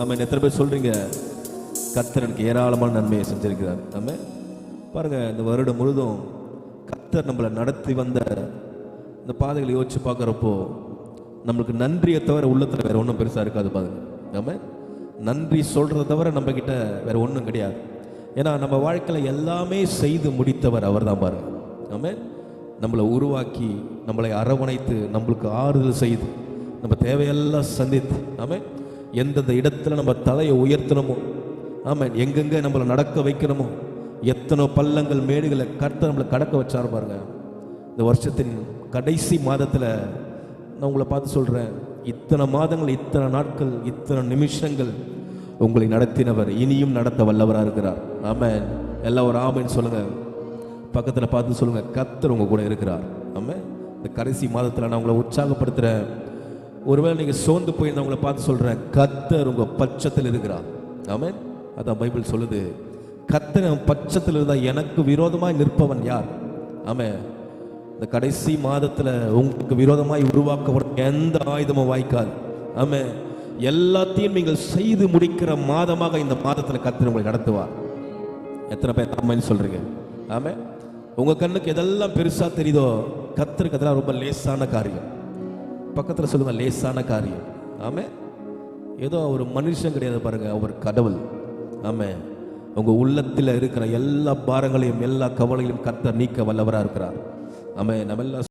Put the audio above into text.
ஆமாம் எத்தனை பேர் சொல்கிறீங்க கத்தர் எனக்கு ஏராளமான நன்மையை செஞ்சுருக்கிறார். ஆமாம் பாருங்க இந்த வருடம் முழுதும் கர்த்தர் நம்மளை நடத்தி வந்த இந்த பாதைகளை யோசிச்சு பார்க்குறப்போ நம்மளுக்கு நன்றியை தவிர உள்ளத்தில் வேற ஒன்றும் பெருசாக இருக்காது பாருங்க. நம்ம நன்றி சொல்கிறத தவிர நம்ம வேறு ஒன்றும் கிடையாது. ஏன்னா நம்ம வாழ்க்கையில் எல்லாமே செய்து முடித்தவர் அவர் தான் பாருங்க. நம்ம நம்மளை உருவாக்கி நம்மளை அரவணைத்து நம்மளுக்கு ஆறுதல் செய்து நம்ம தேவையெல்லாம் சந்தித்து ஆமாம் எந்தெந்த இடத்துல நம்ம தலையை உயர்த்தணுமோ ஆமாம் எங்கெங்கே நம்மளை நடக்க வைக்கணுமோ எத்தனை பள்ளங்கள் மேடுகளை கர்த்தர் நம்மளை கடக்க வச்சாரு பாருங்க. இந்த வருஷத்தின் கடைசி மாதத்தில் நான் உங்களை பார்த்து சொல்கிறேன் இத்தனை மாதங்கள் இத்தனை நாட்கள் இத்தனை நிமிஷங்கள் உங்களை நடத்தினவர் இனியும் நடத்த வல்லவராக இருக்கிறார். ஆமாம் எல்லாம் ஒரு ஆமைன்னு சொல்லுங்கள் பக்கத்தில் பார்த்து சொல்லுங்கள் கர்த்தர் உங்கள் கூட இருக்கிறார். ஆமாம் இந்த கடைசி மாதத்தில் நான் உங்களை உற்சாகப்படுத்துகிறேன் ஒருவேளை நீங்கள் சோர்ந்து போய் நான் உங்களை பார்த்து சொல்கிறேன் கத்தர் உங்கள் பட்சத்தில் இருக்கிறார். ஆமேன் அதான் பைபிள் சொல்லுது. கத்தர் பட்சத்தில் இருந்தால் எனக்கு விரோதமாக நிற்பவன் யார்? ஆமென் இந்த கடைசி மாதத்தில் உங்களுக்கு விரோதமாய் உருவாக்கப்படும் எந்த ஆயுதமும் வாய்க்காது. ஆமே எல்லாத்தையும் நீங்கள் செய்து முடிக்கிற மாதமாக இந்த மாதத்தில் கத்தர் உங்களை நடத்துவார். எத்தனை பேர் ஆமைன்னு சொல்கிறீங்க ஆமே உங்கள் கண்ணுக்கு எதெல்லாம் பெருசாக தெரியுதோ கர்த்தருக்கு அதெல்லாம் ரொம்ப லேசான காரியம். பக்கத்தில் சொல்லுங்க லேசான காரியம். ஆமே ஏதோ அவர் மனுஷன் கிடையாது பாருங்க அவர் கடவுள். ஆமே உங்க உள்ளத்தில் இருக்கிற எல்லா பாரங்களையும் எல்லா கவலைகளையும் கத்த நீக்க வல்லவராக இருக்கிறார். ஆமே நம்ம எல்லாம்